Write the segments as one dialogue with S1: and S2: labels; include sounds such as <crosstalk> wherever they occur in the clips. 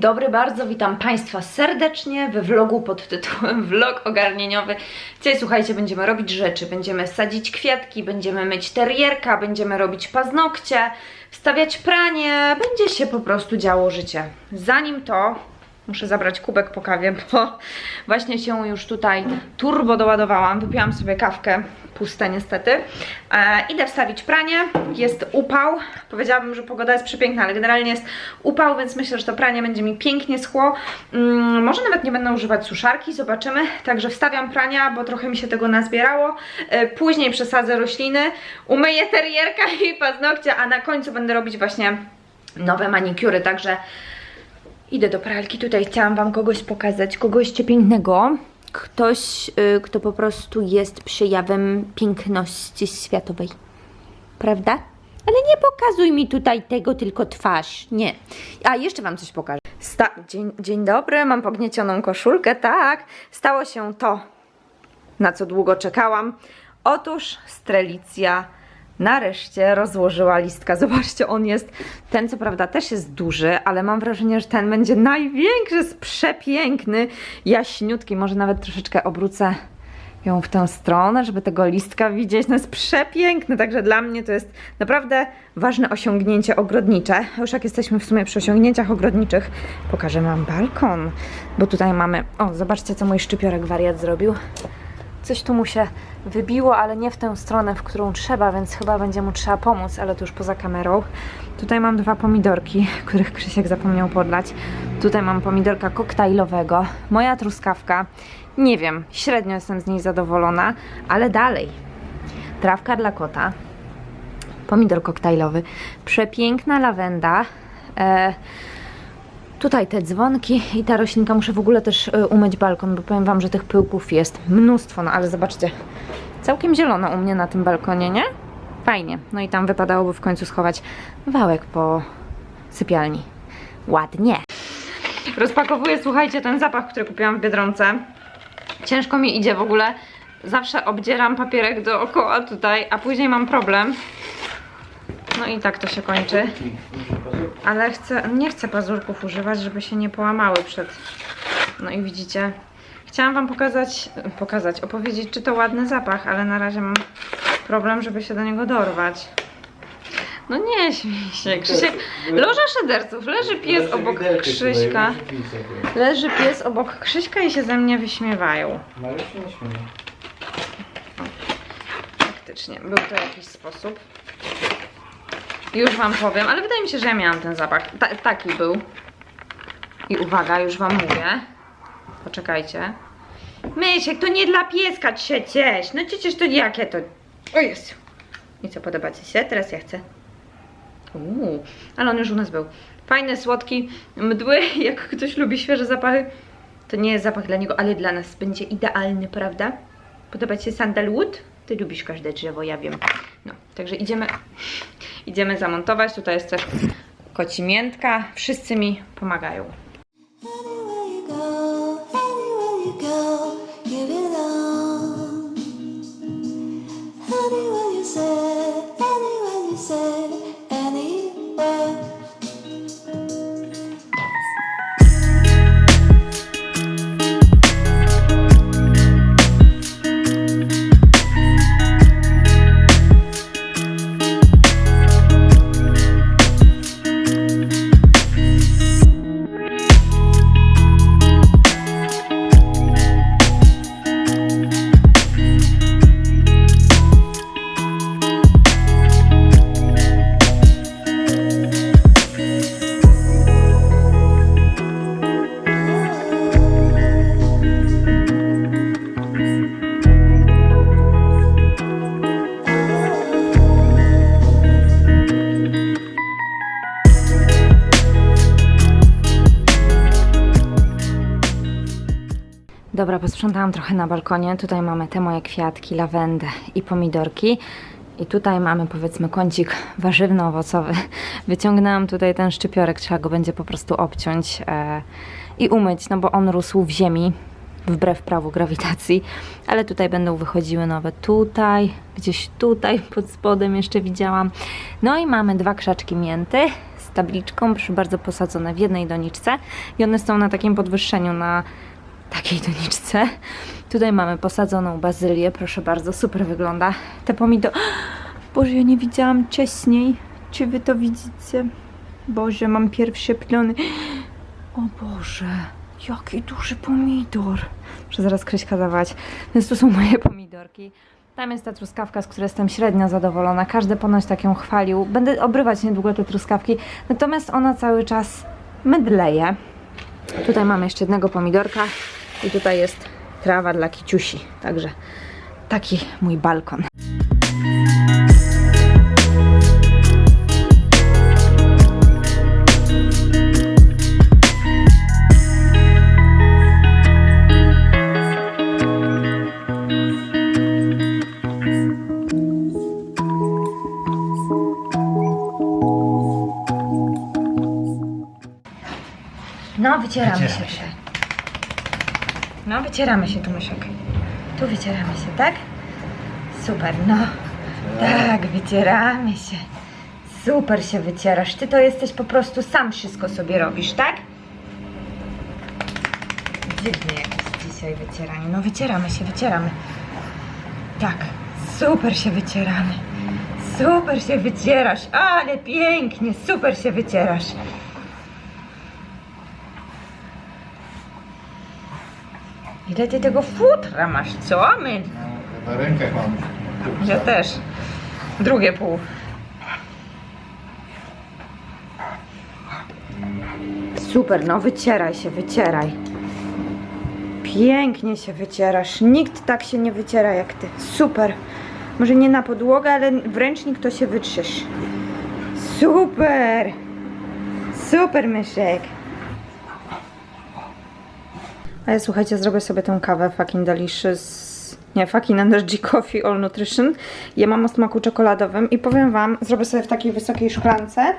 S1: Dobry bardzo, witam Państwa serdecznie we vlogu pod tytułem <laughs> Vlog ogarnieniowy. Dzisiaj słuchajcie, będziemy robić rzeczy, będziemy sadzić kwiatki, będziemy myć terierka, będziemy robić paznokcie, wstawiać pranie, będzie się po prostu działo życie. Zanim to, muszę zabrać kubek po kawie, <laughs> bo właśnie się już tutaj turbo doładowałam, wypiłam sobie kawkę, puste niestety. E, idę wstawić pranie, jest upał, powiedziałabym, że pogoda jest przepiękna, ale generalnie jest upał, więc myślę, że to pranie będzie mi pięknie schło. Mm, może nawet nie będę używać suszarki, zobaczymy. Także wstawiam prania, bo trochę mi się tego nazbierało. E, później przesadzę rośliny, umyję terierka i paznokcie, a na końcu będę robić właśnie nowe manikury, także Idę do pralki. Tutaj chciałam Wam kogoś pokazać, kogoś pięknego. Ktoś, y, kto po prostu jest przejawem piękności światowej. Prawda? Ale nie pokazuj mi tutaj tego, tylko twarz. Nie. A jeszcze Wam coś pokażę. Sta dzień, dzień dobry, mam pogniecioną koszulkę, tak. Stało się to, na co długo czekałam. Otóż Strelicja nareszcie rozłożyła listka. Zobaczcie, on jest, ten co prawda też jest duży, ale mam wrażenie, że ten będzie największy, jest przepiękny, jaśniutki. Może nawet troszeczkę obrócę ją w tę stronę, żeby tego listka widzieć. No jest przepiękny, także dla mnie to jest naprawdę ważne osiągnięcie ogrodnicze. Już jak jesteśmy w sumie przy osiągnięciach ogrodniczych, pokażę Wam balkon, bo tutaj mamy, o zobaczcie co mój szczypiorek wariat zrobił. Coś tu mu się wybiło, ale nie w tę stronę, w którą trzeba, więc chyba będzie mu trzeba pomóc, ale to już poza kamerą. Tutaj mam dwa pomidorki, <laughs> których Krzysiek zapomniał podlać. Tutaj mam pomidorka koktajlowego. Moja truskawka. Nie wiem, średnio jestem z niej zadowolona, ale dalej. Trawka dla kota. Pomidor koktajlowy. Przepiękna lawenda. E, Tutaj te dzwonki i ta roślinka. Muszę w ogóle też y, umyć balkon, bo powiem Wam, że tych pyłków jest mnóstwo. No ale zobaczcie, całkiem zielono u mnie na tym balkonie, nie? Fajnie. No i tam wypadałoby w końcu schować wałek po sypialni. Ładnie. Rozpakowuję, słuchajcie, ten zapach, który kupiłam w Biedronce. Ciężko mi idzie w ogóle. Zawsze obdzieram papierek dookoła tutaj, a później mam problem. No i tak to się kończy. Ale chcę, nie chcę pazurków używać, żeby się nie połamały przed. No i widzicie. Chciałam Wam pokazać, pokazać, opowiedzieć, czy to ładny zapach, ale na razie mam problem, żeby się do niego dorwać. No nie śmiej się, Krzysiek. Loża szyderców, leży pies obok Krzyśka. Leży pies obok Krzyśka i się ze mnie wyśmiewają.
S2: No ale się nie śmieję.
S1: Faktycznie, był to jakiś sposób. Już Wam powiem, ale wydaje mi się, że ja miałam ten zapach. Ta, taki był. I uwaga, już Wam mówię. Poczekajcie. Mysiek, to nie dla pieska przecież. No przecież to jakie to... O Jezu. I co, podoba Ci się? Teraz ja chcę. Uuu, ale on już u nas był. Fajny, słodki, mdły. <laughs> Jak ktoś lubi świeże zapachy, to nie jest zapach dla niego, ale dla nas będzie idealny, prawda? Podoba Ci się sandalwood? Ty lubisz każde drzewo, ja wiem. No, także idziemy, idziemy zamontować. Tutaj jest też kocimiętka. Wszyscy mi pomagają. Dobra, posprzątałam trochę na balkonie. Tutaj mamy te moje kwiatki, lawendę i pomidorki. I tutaj mamy powiedzmy kącik warzywno-owocowy. <laughs> Wyciągnęłam tutaj ten szczypiorek, trzeba go będzie po prostu obciąć e, i umyć, no bo on rósł w ziemi, wbrew prawu grawitacji. Ale tutaj będą wychodziły nowe tutaj, gdzieś tutaj pod spodem jeszcze widziałam. No i mamy dwa krzaczki mięty z tabliczką, proszę bardzo, posadzone w jednej doniczce i one są na takim podwyższeniu na takiej doniczce. Tutaj mamy posadzoną bazylię, proszę bardzo, super wygląda. Te pomidory... <gasps> Boże, ja nie widziałam wcześniej. Czy wy to widzicie? Boże, mam pierwsze plony. <gasps> O Boże, jaki duży pomidor. Muszę zaraz Kryśka zawać. Więc tu są moje pomidorki. Tam jest ta truskawka, z której jestem średnio zadowolona. Każdy ponoć tak ją chwalił. Będę obrywać niedługo te truskawki. Natomiast ona cały czas mydleje. Tutaj mamy jeszcze jednego pomidorka i tutaj jest trawa dla kiciusi. Także taki mój balkon. No, wycieramy,
S2: Wycieramy
S1: się.
S2: się.
S1: No, wycieramy się tu, myszek. Tu wycieramy się, tak? Super, no. Tak, wycieramy się. Super się wycierasz. Ty to jesteś po prostu sam wszystko sobie robisz, tak? Dziwne jakieś dzisiaj wycieranie. No, wycieramy się, wycieramy. Tak, super się wycieramy. Super się wycierasz, ale pięknie, super się wycierasz. Ile ty tego futra masz, co? My,
S2: Na rękach mam.
S1: ja też. Drugie pół. Super, no wycieraj się, wycieraj. Pięknie się wycierasz. Nikt tak się nie wyciera jak ty. Super. Może nie na podłogę, ale w ręcznik to się wytrzesz. Super. Super, myszek. A ja słuchajcie, zrobię sobie tę kawę fucking delicious. Nie, fucking energy coffee all nutrition. Ja mam o smaku czekoladowym i powiem wam, zrobię sobie w takiej wysokiej szklance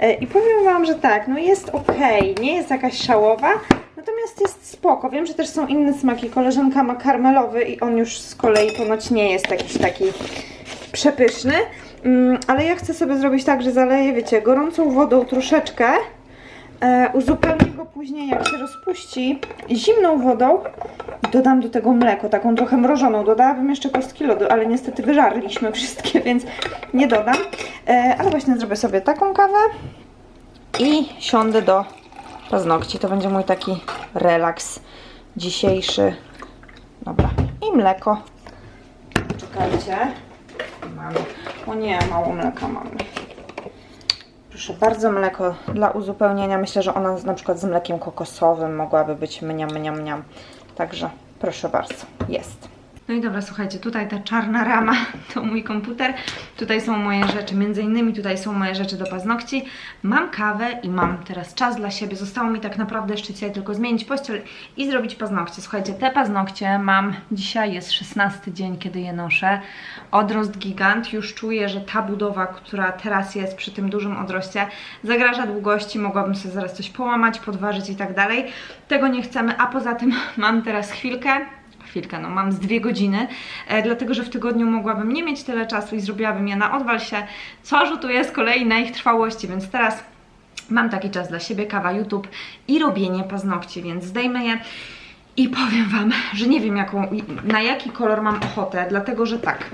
S1: e, i powiem wam, że tak, no jest ok, nie jest jakaś szałowa, natomiast jest spoko. Wiem, że też są inne smaki. Koleżanka ma karmelowy i on już z kolei ponoć nie jest jakiś taki przepyszny. Mm, ale ja chcę sobie zrobić tak, że zaleję, wiecie, gorącą wodą troszeczkę E, uzupełnię go później, jak się rozpuści, zimną wodą i dodam do tego mleko, taką trochę mrożoną. Dodałabym jeszcze kostki lodu, ale niestety wyżarliśmy wszystkie, <laughs> więc nie dodam. E, ale właśnie zrobię sobie taką kawę i siądę do paznokci. To będzie mój taki relaks dzisiejszy. Dobra, i mleko. Czekajcie. Mamy. O nie, mało mleka mamy. Proszę bardzo, mleko dla uzupełnienia. Myślę, że ona na przykład z mlekiem kokosowym mogłaby być mniam, mniam, mniam. Także proszę bardzo, jest. No i dobra, słuchajcie, tutaj ta czarna rama <laughs> to mój komputer. Tutaj są moje rzeczy, między innymi tutaj są moje rzeczy do paznokci. Mam kawę i mam teraz czas dla siebie. Zostało mi tak naprawdę jeszcze dzisiaj tylko zmienić pościel i zrobić paznokcie. Słuchajcie, te paznokcie mam, dzisiaj jest 16 dzień, kiedy je noszę. Odrost gigant, już czuję, że ta budowa, która teraz jest przy tym dużym odroście, zagraża długości, mogłabym sobie zaraz coś połamać, podważyć i tak dalej. Tego nie chcemy, a poza tym <laughs> mam teraz chwilkę, chwilkę, no mam z dwie godziny, e, dlatego że w tygodniu mogłabym nie mieć tyle czasu i zrobiłabym je na odwal się, co rzutuje z kolei na ich trwałości, więc teraz mam taki czas dla siebie, kawa YouTube i robienie paznokci, więc zdejmę je. I powiem Wam, że nie wiem jaką, na jaki kolor mam ochotę, dlatego że tak.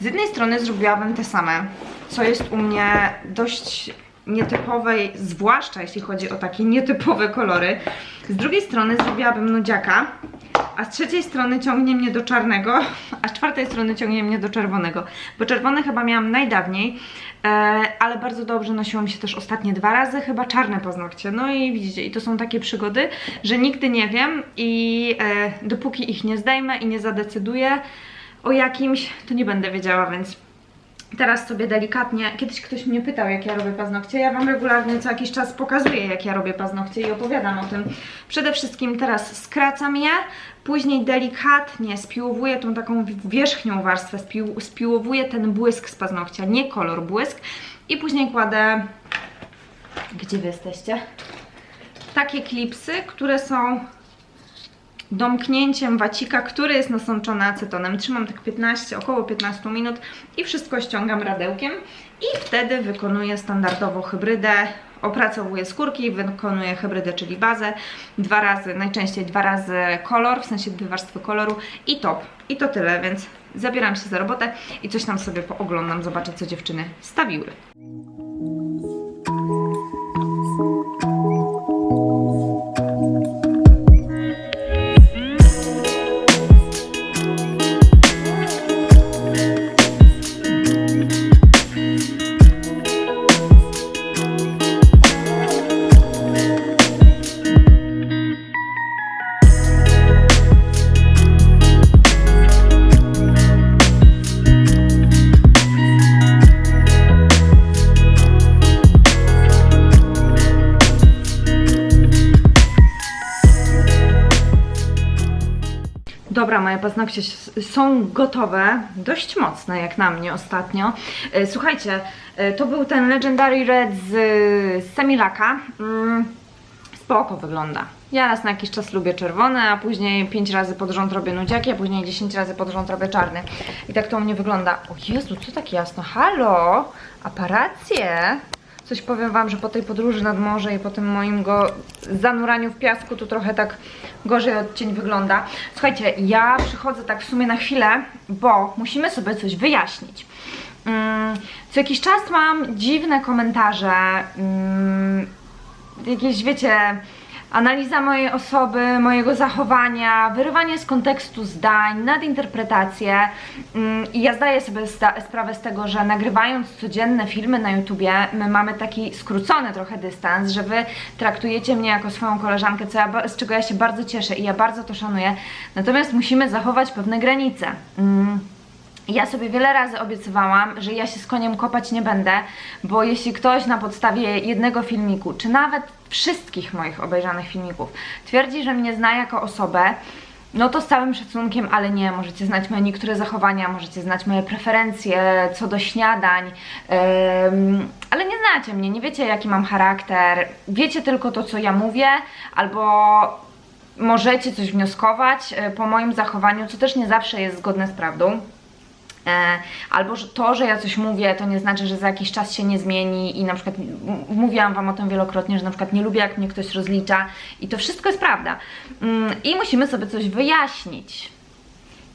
S1: Z jednej strony zrobiłabym te same, co jest u mnie dość nietypowe, zwłaszcza jeśli chodzi o takie nietypowe kolory. Z drugiej strony zrobiłabym nudziaka, a z trzeciej strony ciągnie mnie do czarnego, <laughs> a z czwartej strony ciągnie mnie do czerwonego. Bo czerwone chyba miałam najdawniej, e, ale bardzo dobrze nosiło mi się też ostatnie dwa razy, chyba czarne paznokcie. No i widzicie, i to są takie przygody, że nigdy nie wiem i e, dopóki ich nie zdejmę i nie zadecyduję o jakimś, to nie będę wiedziała, więc teraz sobie delikatnie, kiedyś ktoś mnie pytał jak ja robię paznokcie, ja Wam regularnie co jakiś czas pokazuję jak ja robię paznokcie i opowiadam o tym. Przede wszystkim teraz skracam je, później delikatnie spiłowuję tą taką wierzchnią warstwę, spił, spiłowuję ten błysk z paznokcia, nie kolor, błysk i później kładę, gdzie Wy jesteście? Takie klipsy, które są domknięciem wacika, który jest nasączony acetonem. Trzymam tak 15, około 15 minut i wszystko ściągam radełkiem i wtedy wykonuję standardową hybrydę opracowuję skórki, wykonuję hybrydę, czyli bazę, dwa razy, najczęściej dwa razy kolor, w sensie dwie warstwy koloru i top. I to tyle, więc zabieram się za robotę i coś tam sobie pooglądam, zobaczę co dziewczyny stawiły. Dobra, moje paznokcie są gotowe, dość mocne jak na mnie ostatnio. E, Słuchajcie, e, to był ten Legendary Red z, z Semilaka. Mm, spoko wygląda. Ja raz na jakiś czas lubię czerwone, a później 5 razy pod rząd robię nudziaki, a później 10 razy pod rząd robię czarny. I tak to u mnie wygląda. O Jezu, co tak jasno? Halo? Aparacje? Coś powiem Wam, że po tej podróży nad morze i po tym moim go zanuraniu w piasku to trochę tak gorzej odcień wygląda. Słuchajcie, ja przychodzę tak w sumie na chwilę, bo musimy sobie coś wyjaśnić. Mm, Co jakiś czas mam dziwne komentarze, mm, jakieś wiecie, analiza mojej osoby, mojego zachowania, wyrywanie z kontekstu zdań, nadinterpretacje. Mm, I ja zdaję sobie sprawę z tego, że nagrywając codzienne filmy na YouTubie, my mamy taki skrócony trochę dystans, że wy traktujecie mnie jako swoją koleżankę, co ja, z czego ja się bardzo cieszę i ja bardzo to szanuję. Natomiast musimy zachować pewne granice. Mm. Ja sobie wiele razy obiecywałam, że ja się z koniem kopać nie będę, bo jeśli ktoś na podstawie jednego filmiku, czy nawet wszystkich moich obejrzanych filmików, twierdzi, że mnie zna jako osobę, no to z całym szacunkiem, ale nie, możecie znać moje niektóre zachowania, możecie znać moje preferencje co do śniadań, ale nie znacie mnie, nie wiecie jaki mam charakter, wiecie tylko to, co ja mówię, albo możecie coś wnioskować e, po moim zachowaniu, co też nie zawsze jest zgodne z prawdą. E, Albo że to, że ja coś mówię, to nie znaczy, że za jakiś czas się nie zmieni i na przykład mówiłam Wam o tym wielokrotnie, że na przykład nie lubię, jak mnie ktoś rozlicza i to wszystko jest prawda. Mm, I musimy sobie coś wyjaśnić.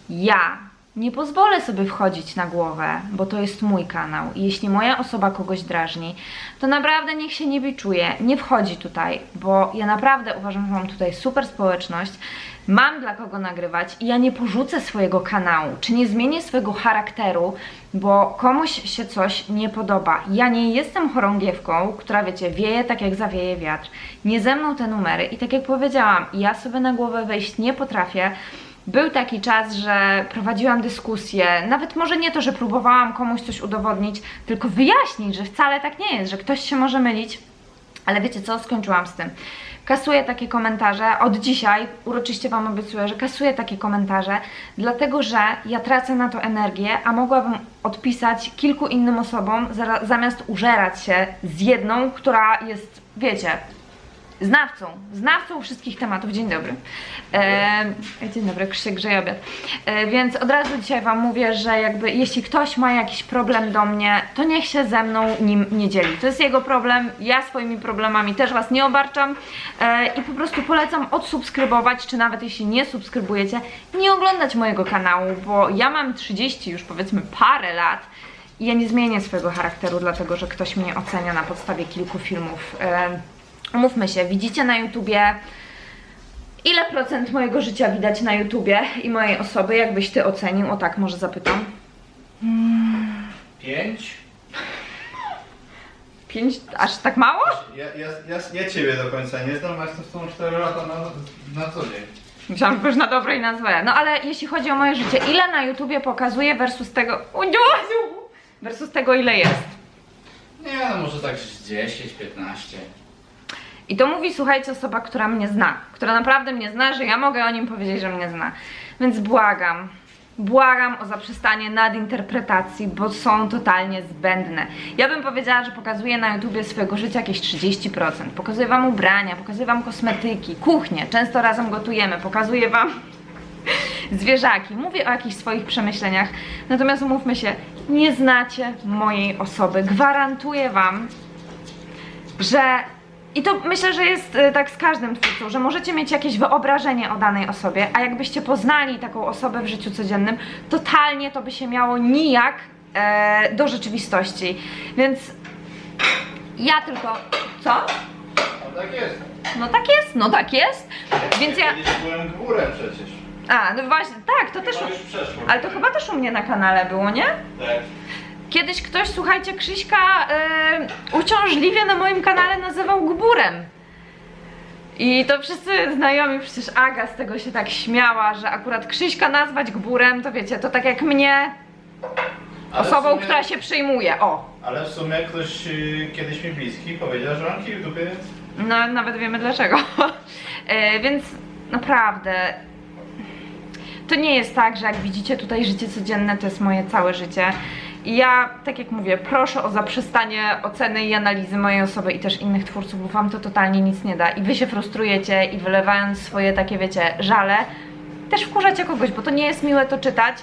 S1: Ja nie pozwolę sobie wchodzić na głowę, bo to jest mój kanał. I jeśli moja osoba kogoś drażni, to naprawdę niech się nie biczuje, nie wchodzi tutaj, bo ja naprawdę uważam, że mam tutaj super społeczność, mam dla kogo nagrywać i ja nie porzucę swojego kanału, czy nie zmienię swojego charakteru, bo komuś się coś nie podoba. Ja nie jestem chorągiewką, która wiecie, wieje tak jak zawieje wiatr. Nie ze mną te numery i tak jak powiedziałam, ja sobie na głowę wejść nie potrafię. Był taki czas, że prowadziłam dyskusję, nawet może nie to, że próbowałam komuś coś udowodnić, tylko wyjaśnić, że wcale tak nie jest, że ktoś się może mylić. Ale wiecie co, skończyłam z tym. Kasuję takie komentarze, od dzisiaj uroczyście Wam obiecuję, że kasuję takie komentarze, dlatego że ja tracę na to energię, a mogłabym odpisać kilku innym osobom, zamiast użerać się z jedną, która jest, wiecie, znawcą, znawcą wszystkich tematów. Dzień dobry. E, dzień dobry, Krzysiek grzeje obiad. E, więc od razu dzisiaj Wam mówię, że jakby jeśli ktoś ma jakiś problem do mnie, to niech się ze mną nim nie dzieli. To jest jego problem, ja swoimi problemami też Was nie obarczam e, i po prostu polecam odsubskrybować, czy nawet jeśli nie subskrybujecie, nie oglądać mojego kanału, bo ja mam 30 już powiedzmy parę lat i ja nie zmienię swojego charakteru, dlatego że ktoś mnie ocenia na podstawie kilku filmów. E, Umówmy się, widzicie na YouTubie ile procent mojego życia widać na YouTubie i mojej osoby, jakbyś ty ocenił? O tak, może zapytam.
S2: Pięć?
S1: Pięć, aż tak mało?
S2: Ja, ja, ja, ja ciebie do końca nie znam, a jestem z tą 4 lata na, na co dzień.
S1: Myślałam, że już na dobre i na złe. No ale jeśli chodzi o moje życie, ile na YouTubie pokazuje versus tego... Versus tego, ile jest.
S2: Nie, no może tak z 10, 15.
S1: I to mówi, słuchajcie, osoba, która mnie zna, która naprawdę mnie zna, że ja mogę o nim powiedzieć, że mnie zna. Więc błagam, błagam o zaprzestanie nadinterpretacji, bo są totalnie zbędne. Ja bym powiedziała, że pokazuję na YouTubie swojego życia jakieś 30%. Pokazuję Wam ubrania, pokazuję Wam kosmetyki, kuchnię, często razem gotujemy, pokazuję Wam <laughs> zwierzaki, mówię o jakichś swoich przemyśleniach. Natomiast umówmy się, nie znacie mojej osoby. Gwarantuję Wam, że i to myślę, że jest y, tak z każdym twórcą, że możecie mieć jakieś wyobrażenie o danej osobie, a jakbyście poznali taką osobę w życiu codziennym, totalnie to by się miało nijak e, do rzeczywistości. Więc ja tylko. Co?
S2: No tak jest.
S1: No tak jest, no tak jest. Więc ja.
S2: Byłem górę przecież.
S1: A, no właśnie, tak, to też.
S2: To już przeszło.
S1: Ale to chyba też u mnie na kanale było, nie?
S2: Tak.
S1: Kiedyś ktoś, słuchajcie, Krzyśka yy, uciążliwie na moim kanale nazywał gburem. I to wszyscy znajomi, przecież Aga z tego się tak śmiała, że akurat Krzyśka nazwać gburem, to wiecie, to tak jak mnie,
S2: Ale w
S1: osobą,
S2: sumie-
S1: która się przyjmuje, o.
S2: Ale w sumie ktoś y, kiedyś mi bliski powiedział, że mam YouTube, więc...
S1: No, nawet wiemy dlaczego. <laughs> E, więc naprawdę. To nie jest tak, że jak widzicie tutaj życie codzienne, to jest moje całe życie. Ja, tak jak mówię, proszę o zaprzestanie oceny i analizy mojej osoby i też innych twórców, bo wam to totalnie nic nie da. I wy się frustrujecie i wylewając swoje takie, wiecie, żale, też wkurzacie kogoś, bo to nie jest miłe to czytać.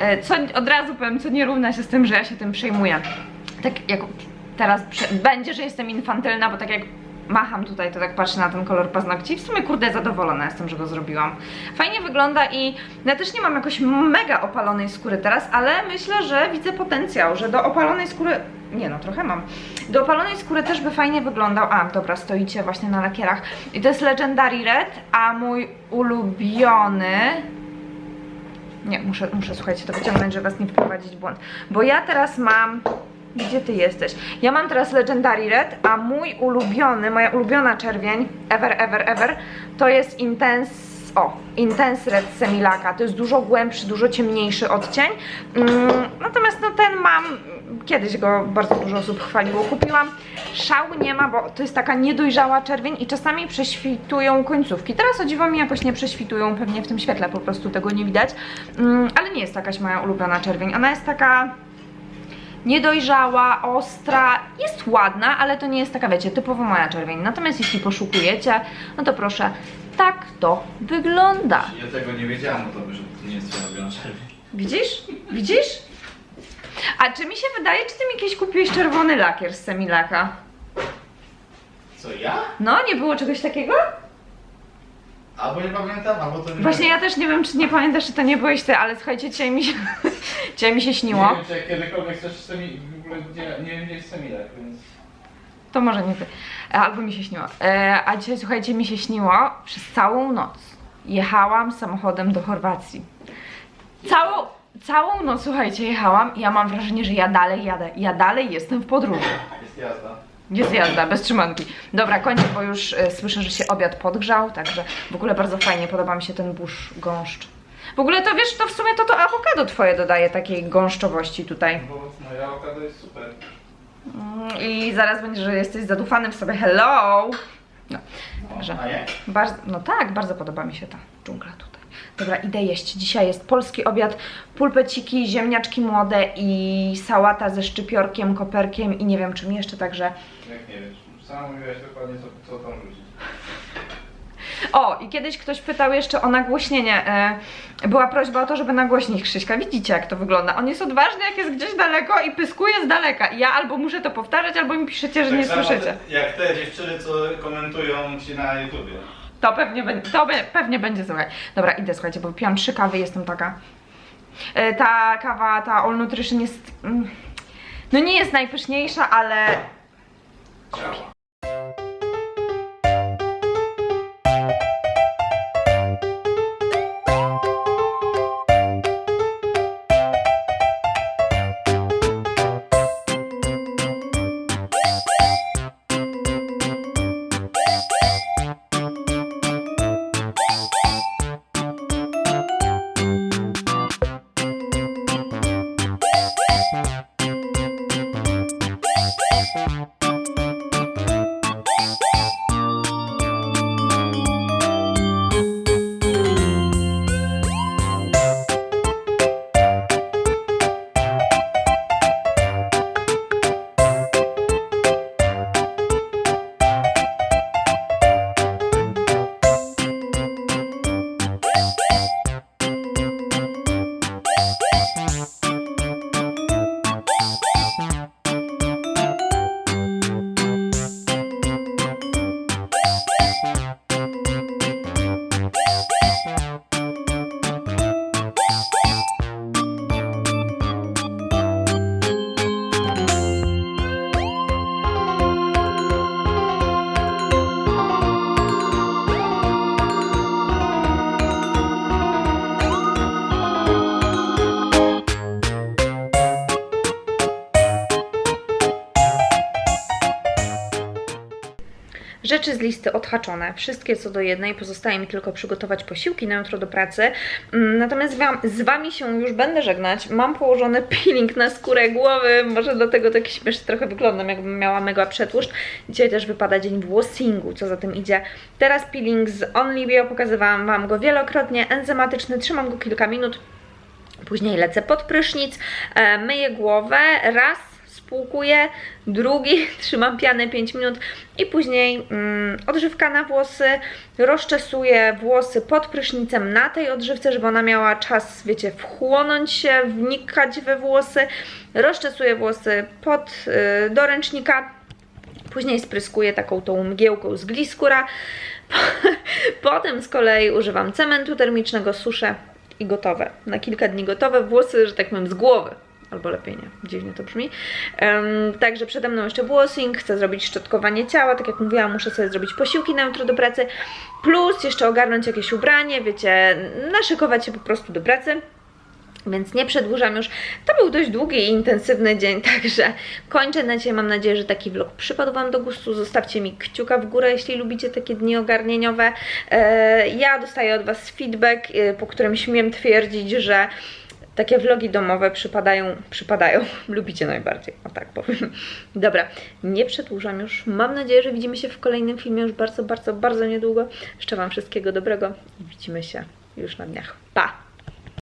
S1: E, Co od razu powiem, co nie równa się z tym, że ja się tym przejmuję. Tak jak teraz będzie, że jestem infantylna, bo tak jak macham tutaj, to tak patrzę na ten kolor paznokci w sumie kurde zadowolona jestem, że go zrobiłam. Fajnie wygląda i ja też nie mam jakoś mega opalonej skóry teraz, ale myślę, że widzę potencjał, że do opalonej skóry, nie no, trochę mam, do opalonej skóry też by fajnie wyglądał, a dobra, stoicie właśnie na lakierach i to jest Legendary Red, a mój ulubiony nie, muszę, muszę słuchajcie, to wyciągnąć, żeby was nie wprowadzić w błąd. Bo ja teraz mam. Gdzie ty jesteś? Ja mam teraz Legendary Red, a mój ulubiony, moja ulubiona czerwień, ever, ever, ever, to jest Intense. O, Intense Red Semilaka. To jest dużo głębszy, dużo ciemniejszy odcień. Mm, natomiast no ten mam, kiedyś go bardzo dużo osób chwaliło. Kupiłam. Szału nie ma, bo to jest taka niedojrzała czerwień i czasami prześwitują końcówki. Teraz o dziwo mi jakoś nie prześwitują, pewnie w tym świetle po prostu tego nie widać. Mm, ale nie jest jakaś moja ulubiona czerwień. Ona jest taka niedojrzała, ostra, jest ładna, ale to nie jest taka, wiecie, typowo moja czerwień. Natomiast jeśli poszukujecie, no to proszę, tak to wygląda.
S2: Ja tego nie wiedziałam, to by, że to nie jest twoja ulubiona czerwień.
S1: Widzisz? Widzisz? A czy mi się wydaje, czy ty mi kiedyś kupiłeś czerwony lakier z Semilaka?
S2: Co, ja?
S1: No, nie było czegoś takiego?
S2: Albo nie pamiętam, albo to nie
S1: Właśnie ja też nie wiem, czy nie pamiętasz, czy to nie byłeś ty, ale słuchajcie, dzisiaj mi się, <laughs> dzisiaj mi się śniło.
S2: Nie wiem, czy jak kiedykolwiek coś z tymi, w ogóle gdzie, nie wiem gdzie jest Semilek, więc...
S1: To może nie ty. E, Albo mi się śniło. E, a dzisiaj, słuchajcie, mi się śniło przez całą noc. Jechałam samochodem do Chorwacji. Całą, całą noc, słuchajcie, jechałam i ja mam wrażenie, że ja dalej jadę. Ja dalej jestem w podróży.
S2: Jest jazda.
S1: Jest jazda, bez trzymanki. Dobra, kończę, bo już e, słyszę, że się obiad podgrzał, także w ogóle bardzo fajnie, podoba mi się ten burz gąszcz. W ogóle to wiesz, to w sumie to to awokado twoje dodaje takiej gąszczowości tutaj.
S2: Bo moja awokado jest super.
S1: Mm, I zaraz będzie, że jesteś zadufany w sobie. Hello! No,
S2: No,
S1: Że-
S2: A nie?
S1: bardzo, no tak, bardzo podoba mi się ta dżungla tutaj. Dobra, idę jeść. Dzisiaj jest polski obiad, pulpeciki, ziemniaczki młode i sałata ze szczypiorkiem, koperkiem i nie wiem czym jeszcze, także...
S2: Jak nie wiesz. Sama mówiłaś dokładnie co, co tam rzucić. <laughs>
S1: O, i kiedyś ktoś pytał jeszcze o nagłośnienie. E, była prośba o to, żeby nagłośnić Krzyśka. Widzicie, jak to wygląda. On jest odważny, jak jest gdzieś daleko i pyskuje z daleka. I ja albo muszę to powtarzać, albo mi piszecie, że
S2: Tak
S1: nie słyszycie.
S2: Jak te dziewczyny, co komentują ci na YouTubie.
S1: To pewnie, to pewnie będzie słuchaj. Dobra, idę słuchajcie, bo wypiłam trzy kawy, jestem taka. E, ta kawa, ta All Nutrition jest. mm, No nie jest najpyszniejsza, ale
S2: Ciao.
S1: Listy odhaczone, wszystkie co do jednej, pozostaje mi tylko przygotować posiłki na jutro do pracy. Mm, Natomiast z Wami się już będę żegnać. Mam położony <laughs> peeling na skórę głowy, może dlatego tak śmiesznie trochę wyglądam, jakbym miała mega przetłuszcz. Dzisiaj też wypada dzień włosingu, co za tym idzie. Teraz peeling z Onlibio, pokazywałam Wam go wielokrotnie, enzymatyczny, trzymam go kilka minut. Później lecę pod prysznic, e, myję głowę, raz spłukuję, drugi <laughs> trzymam pianę 5 minut i później mm, odżywka na włosy, rozczesuję włosy pod prysznicem na tej odżywce, żeby ona miała czas, wiecie, wchłonąć się, wnikać we włosy, rozczesuję włosy pod y, do ręcznika, Później spryskuję taką tą mgiełką z gliskura. <laughs> Potem z kolei używam cementu termicznego, suszę i gotowe. Na kilka dni gotowe. Włosy, że tak powiem, z głowy. Albo lepiej nie, dziwnie to brzmi. Em, także przede mną jeszcze włosing, chcę zrobić szczotkowanie ciała, tak jak mówiłam, muszę sobie zrobić posiłki na jutro do pracy, plus jeszcze ogarnąć jakieś ubranie, wiecie, naszykować się po prostu do pracy. Więc nie przedłużam już. To był dość długi i intensywny dzień, <laughs> także kończę na dzisiaj. Mam nadzieję, że taki vlog przypadł Wam do gustu. Zostawcie mi kciuka w górę, jeśli lubicie takie dni ogarnieniowe. E, Ja dostaję od Was feedback, e, po którym śmiem twierdzić, że takie vlogi domowe przypadają, przypadają, <laughs> lubicie najbardziej, o tak powiem. Dobra, nie przedłużam już. Mam nadzieję, że widzimy się w kolejnym filmie już bardzo, bardzo, bardzo niedługo. Życzę Wam wszystkiego dobrego i widzimy się już na dniach. Pa!